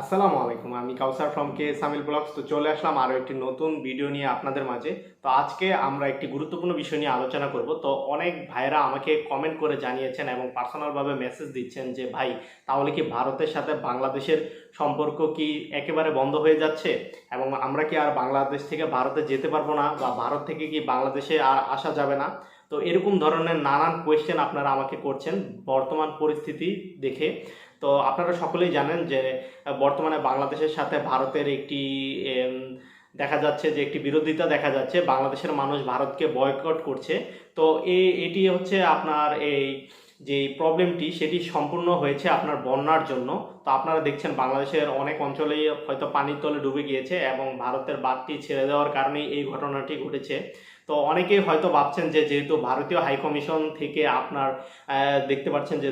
আসসালামু আলাইকুম, আমি কাউসার ফ্রম কে সামিল ব্লগস তো চলে আসলাম আরও একটি নতুন ভিডিও নিয়ে আপনাদের মাঝে। তো আজকে আমরা একটি গুরুত্বপূর্ণ বিষয় নিয়ে আলোচনা করব। তো অনেক ভাইরা আমাকে কমেন্ট করে জানিয়েছেন এবং পার্সোনালভাবে মেসেজ দিচ্ছেন যে, ভাই, তাহলে কি ভারতের সাথে বাংলাদেশের সম্পর্ক কি একেবারে বন্ধ হয়ে যাচ্ছে? এবং আমরা কি আর বাংলাদেশ থেকে ভারতে যেতে পারব না? বা ভারত থেকে কি বাংলাদেশে আর আসা যাবে না? তো এরকম ধরনের নানান কোয়েশ্চেন আপনারা আমাকে করছেন বর্তমান পরিস্থিতি দেখে। তো আপনারা সকলেই জানেন যে বর্তমানে বাংলাদেশের সাথে ভারতের একটি দেখা যাচ্ছে যে একটি বিরোধিতা দেখা যাচ্ছে। বাংলাদেশের মানুষ ভারতকে বয়কট করছে। তো এটি হচ্ছে আপনার এই যে প্রবলেমটি সেটি সম্পূর্ণ হয়েছে আপনার বন্যার জন্য। তো আপনারা দেখছেন বাংলাদেশের অনেক অঞ্চলেই হয়তো পানির তলে ডুবে গিয়েছে এবং ভারতের বাঁধটি ছেড়ে দেওয়ার কারণেই এই ঘটনাটি ঘটেছে। তো অনেকেই হয়তো ভাবছেন যে যেহেতু ভারতীয় হাইকমিশন থেকে আপনার দেখতে পাচ্ছেন যে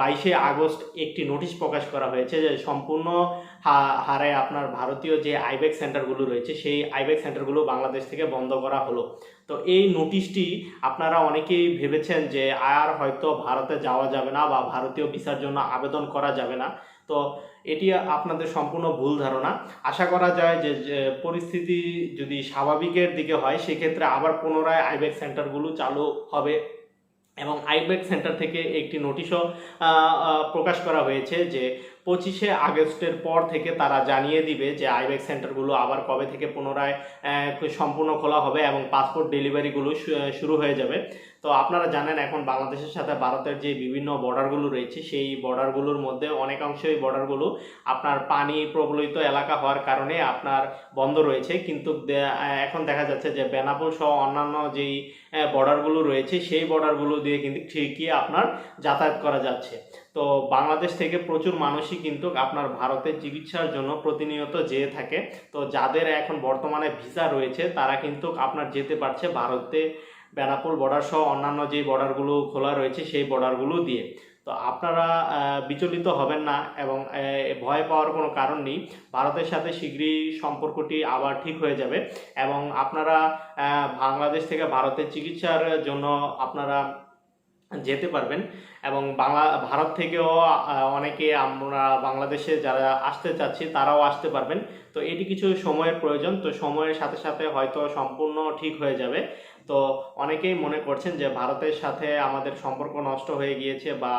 বাইশে আগস্ট একটি নোটিশ প্রকাশ করা হয়েছে যে সম্পূর্ণ হারে আপনার ভারতীয় যে আইবেক সেন্টারগুলো রয়েছে, সেই আইবেক সেন্টারগুলো বাংলাদেশ থেকে বন্ধ করা হলো। তো এই নোটিশটি আপনারা অনেকেই ভেবেছেন যে আর হয়তো ভারতে যাওয়া যাবে না বা ভারতীয় ভিসার জন্য আবেদন করা যাবে না। তো এটি আপনাদের সম্পূর্ণ ভুল ধারণা। আশা করা যায় যে পরিস্থিতি যদি স্বাভাবিকের দিকে হয়, সেক্ষেত্রে আবার পুনরায় আইবেক সেন্টারগুলো চালু হবে এবং আইবেক সেন্টার থেকে একটি নোটিশও প্রকাশ করা হয়েছে যে, পঁচিশে আগস্টের পর থেকে তারা জানিয়ে দিবে যে আইবেক সেন্টারগুলো আবার কবে থেকে পুনরায় সম্পূর্ণ খোলা হবে এবং পাসপোর্ট ডেলিভারিগুলো শুরু হয়ে যাবে। তো আপনারা জানেন এখন বাংলাদেশের সাথে ভারতের যে বিভিন্ন বর্ডারগুলো রয়েছে, সেই বর্ডারগুলোর মধ্যে অনেকাংশই বর্ডারগুলো আপনার পানি প্রবলিত এলাকা হওয়ার কারণে আপনার বন্ধ রয়েছে। কিন্তু এখন দেখা যাচ্ছে যে বেনাপুর সহ অন্যান্য যেই বর্ডারগুলো রয়েছে, সেই বর্ডারগুলো দিয়ে কিন্তু ঠিকই আপনার যাতায়াত করা যাচ্ছে। তো বাংলাদেশ থেকে প্রচুর মানুষই কিন্তু আপনার ভারতের চিকিৎসার জন্য প্রতিনিয়ত যেয়ে থাকে। তো যাদের এখন বর্তমানে ভিসা রয়েছে, তারা কিন্তু আপনার যেতে পারছে ভারতে বেনাপুর বর্ডার সহ অন্যান্য যে বর্ডারগুলো খোলা রয়েছে, সেই বর্ডারগুলো দিয়ে। তো আপনারা বিচলিত হবেন না এবং ভয় পাওয়ার কোনো কারণ নেই। ভারতের সাথে শীঘ্রই সম্পর্কটি আবার ঠিক হয়ে যাবে এবং আপনারা বাংলাদেশ থেকে ভারতের চিকিৎসার জন্য আপনারা যেতে পারবেন। এবং বাংলা ভারত থেকেও অনেকে আমরা বাংলাদেশে যারা আসতে চাচ্ছি তারাও আসতে পারবেন। তো এটি কিছু সময়ের প্রয়োজন। তো সময়ের সাথে সাথে হয়তো সম্পূর্ণ ঠিক হয়ে যাবে। তো অনেকেই মনে করছেন যে ভারতের সাথে আমাদের সম্পর্ক নষ্ট হয়ে গিয়েছে বা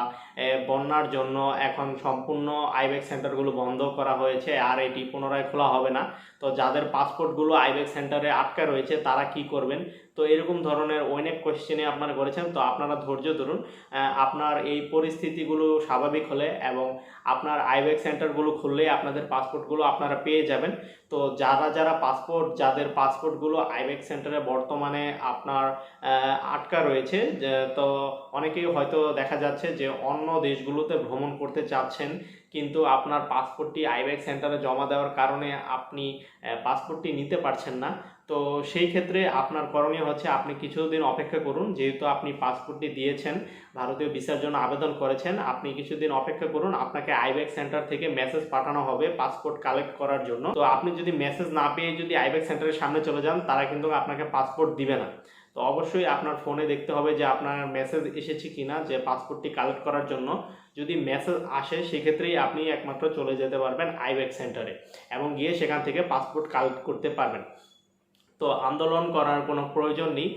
বন্যার জন্য এখন সম্পূর্ণ আইবেক সেন্টারগুলো বন্ধ করা হয়েছে আর এটি পুনরায় খোলা হবে না। তো যাদের পাসপোর্টগুলো আইবেক সেন্টারে আটকা রয়েছে তারা কি করবেন? তো এরকম ধরনের অনেক কোশ্চেনে আপনারা করেছেন। তো আপনারা ধৈর্য ধরুন। আহ, আপনার এই পরিস্থিতিগুলো স্বাভাবিক হলে এবং আপনার আইবেক সেন্টারগুলো খুললেই আপনাদের পাসপোর্টগুলো আপনারা পেয়ে যাবেন। তো যারা যারা পাসপোর্ট, যাদের পাসপোর্টগুলো আইবেক সেন্টারে বর্তমানে আপনার আটকা রয়েছে তো অনেকেই হয়তো দেখা যাচ্ছে যে অন্য দেশগুলোতে ভ্রমণ করতে চাচ্ছেন। কিন্তু আপনার পাসপোর্টটি আইবেক সেন্টারে জমা দেওয়ার কারণে আপনি পাসপোর্টটি নিতে পারছেন না। তো সেই ক্ষেত্রে আপনার করণীয় হচ্ছে আপনি কিছুদিন অপেক্ষা করুন। যেহেতু আপনি পাসপোর্টটি দিয়েছেন, ভারতীয় ভিসার জন্য আবেদন করেছেন, আপনি কিছুদিন অপেক্ষা করুন। আপনাকে আইবেক সেন্টার থেকে মেসেজ পাঠানো হবে পাসপোর্ট কালেক্ট করার জন্য। তো আপনি যদি মেসেজ না পেয়ে যদি আইবেক সেন্টারের সামনে চলে যান, তারা কিন্তু আপনাকে পাসপোর্ট দিবে না। তো অবশ্যই আপনার ফোনে দেখতে হবে যে আপনার মেসেজ এসেছে কিনা, যে পাসপোর্টটি কালেক্ট করার জন্য। যদি মেসেজ আসে, সেক্ষেত্রেই আপনি একমাত্র চলে যেতে পারবেন আইব্যাক সেন্টারে এবং গিয়ে সেখান থেকে পাসপোর্ট কালেক্ট করতে পারবেন। তো আন্দোলন করার কোনো প্রয়োজন নেই।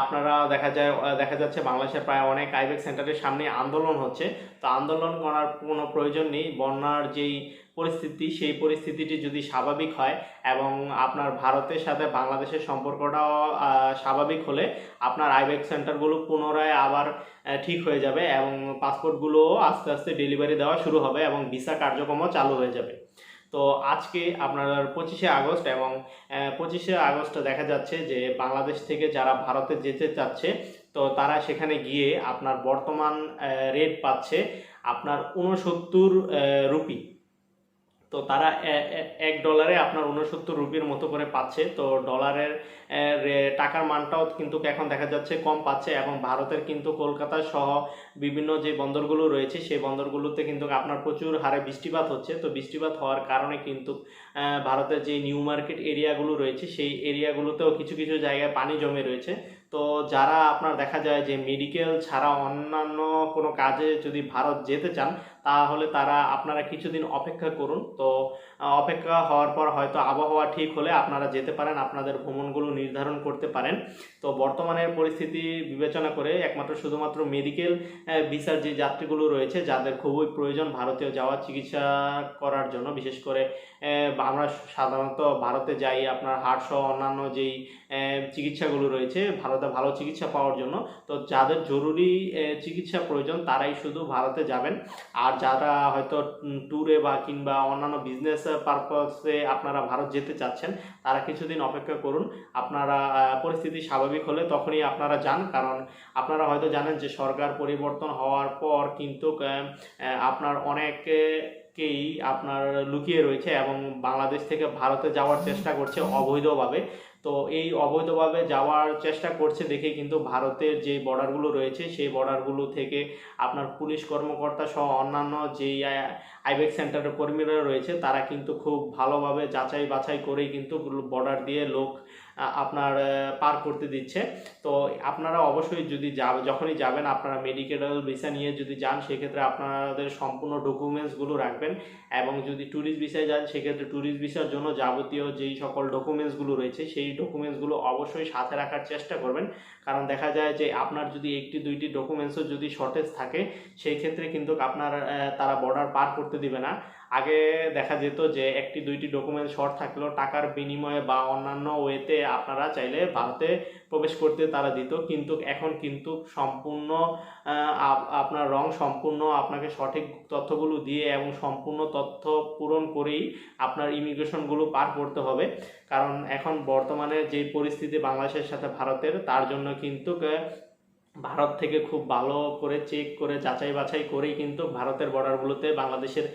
আপনারা দেখা যায় দেখা যাচ্ছে বাংলাদেশের প্রায় অনেক আইবেক সেন্টারের সামনে আন্দোলন হচ্ছে। তো আন্দোলন করার কোনো প্রয়োজন নেই। বন্যার যেই পরিস্থিতি, সেই পরিস্থিতিটি যদি স্বাভাবিক হয় এবং আপনার ভারতের সাথে বাংলাদেশের সম্পর্কটাও স্বাভাবিক হলে আপনার আইবেক সেন্টারগুলো পুনরায় আবার ঠিক হয়ে যাবে এবং পাসপোর্টগুলোও আস্তে আস্তে ডেলিভারি দেওয়া শুরু হবে এবং ভিসা কার্যক্রমও চালু হয়ে যাবে। তো আজকে আপনার পঁচিশে আগস্ট এবং পঁচিশে আগস্ট দেখা যাচ্ছে যে বাংলাদেশ থেকে যারা ভারতে যেতে চাচ্ছে, তো তারা সেখানে গিয়ে আপনার বর্তমান রেট পাচ্ছে আপনার উনসত্তর রুপি। তো তারা এক ডলারে আপনার উনসত্তর রুপির মতো করে পাচ্ছে। তো ডলারের টাকার মানটাও কিন্তু এখন দেখা যাচ্ছে কম পাচ্ছে এবং ভারতের কিন্তু কলকাতা সহ বিভিন্ন যে বন্দরগুলো রয়েছে, সেই বন্দরগুলোতে কিন্তু আপনার প্রচুর হারে বৃষ্টিপাত হচ্ছে। তো বৃষ্টিপাত হওয়ার কারণে কিন্তু ভারতের যে নিউ মার্কেট এরিয়াগুলো রয়েছে, সেই এরিয়াগুলোতেও কিছু কিছু জায়গায় পানি জমে রয়েছে। তো যারা আপনার দেখা যায় যে মেডিকেল ছাড়া অন্যান্য কোনো কাজে যদি ভারত যেতে চান, তাহলে তারা আপনারা কিছুদিন অপেক্ষা করুন। তো অপেক্ষা হওয়ার পর হয়তো আবহাওয়া ঠিক হলে আপনারা যেতে পারেন, আপনাদের ভ্রমণগুলো নির্ধারণ করতে পারেন। তো বর্তমানের পরিস্থিতি বিবেচনা করে একমাত্র শুধুমাত্র মেডিকেল ভিসার যে যাত্রীগুলো রয়েছে, যাদের খুবই প্রয়োজন ভারতীয় যাওয়ার চিকিৎসা করার জন্য, বিশেষ করে আমরা সাধারণত ভারতে যাই, আপনার হার্ট সহ অন্যান্য যেই চিকিৎসাগুলো রয়েছে, ভারতে ভালো চিকিৎসা পাওয়ার জন্য। তো যাদের জরুরি চিকিৎসা প্রয়োজন, তারাই শুধু ভারতে যাবেন। আর যারা হয়তো ট্যুরে বা কিংবা অন্যান্য বিজনেস পারপাসে আপনারা ভারত যেতে চাচ্ছেন, তারা কিছুদিন অপেক্ষা করুন। আপনারা পরিস্থিতি স্বাভাবিক হলে তখনই আপনারা যান। কারণ আপনারা হয়তো জানেন যে সরকার পরিবর্তন হওয়ার পর কিন্তু আপনার অনেকেই আপনার লুকিয়ে রয়েছে এবং বাংলাদেশ থেকে ভারতে যাওয়ার চেষ্টা করছে অবৈধভাবে। তো এই অবৈধভাবে যাওয়ার চেষ্টা করছে দেখে কিন্তু ভারতের যে বর্ডারগুলো রয়েছে, সেই বর্ডারগুলো থেকে আপনার পুলিশ কর্মকর্তা সহ অন্যান্য যেই আইবেক সেন্টারের কর্মীরা রয়েছে, তারা কিন্তু খুব ভালোভাবে যাচাই বাছাই করেই কিন্তু বর্ডার দিয়ে লোক আপনার পার করতে দিচ্ছে। তো আপনারা অবশ্যই যদি যাব যখনই যাবেন, আপনারা মেডিকেল ভিসা নিয়ে যদি যান, সেক্ষেত্রে আপনাদের সম্পূর্ণ ডকুমেন্টসগুলো রাখবেন। এবং যদি ট্যুরিস্ট ভিসায় যান, সেক্ষেত্রে ট্যুরিস্ট ভিসার জন্য যাবতীয় যেই সকল ডকুমেন্টসগুলো রয়েছে, সেই ডকুমেন্টসগুলো অবশ্যই সাথে রাখার চেষ্টা করবেন। কারণ দেখা যায় যে, আপনার যদি একটি, দুইটি ডকুমেন্টসও যদি শর্টেজ থাকে, সেই ক্ষেত্রে কিন্তু আপনার তারা বর্ডার পার করতে দিবে না। আগে দেখা যেত যে একটি দুইটি ডকুমেন্ট শর্ট থাকলেও টাকার বিনিময়ে বা অন্যান্য ওয়েতে আপনারা চাইলে ভারতে প্রবেশ করতে তারা দিত। কিন্তু এখন কিন্তু সম্পূর্ণ আপনার রং সম্পূর্ণ আপনাকে সঠিক তথ্যগুলো দিয়ে এবং সম্পূর্ণ তথ্য পূরণ করেই আপনার ইমিগ্রেশনগুলো পার করতে হবে। কারণ এখন বর্তমানে যে পরিস্থিতি বাংলাদেশের সাথে ভারতের, তার জন্য কিন্তু ভারত থেকে খুব ভালো করে চেক করে যাচাই বাছাই করেই কিন্তু ভারতের বর্ডারগুলোতে বাংলাদেশের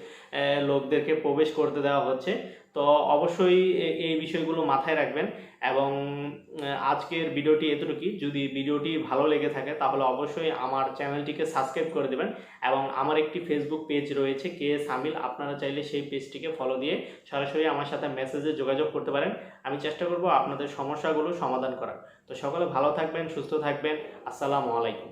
লোকদেরকে প্রবেশ করতে দেওয়া হচ্ছে। তো অবশ্যই এই বিষয়গুলো মাথায় রাখবেন এবং আজকের ভিডিওটি এতটুকুই। যদি ভিডিওটি ভালো লেগে থাকে, তাহলে অবশ্যই আমার চ্যানেলটিকে সাবস্ক্রাইব করে দেবেন এবং আমার একটি ফেসবুক পেজ রয়েছে কে সামিল। আপনারা চাইলে সেই পেজটিকে ফলো দিয়ে সরাসরি আমার সাথে মেসেজে যোগাযোগ করতে পারেন। আমি চেষ্টা করব আপনাদের সমস্যাগুলো সমাধান করার। তো সকলে ভালো থাকবেন, সুস্থ থাকবেন। আসসালামু আলাইকুম।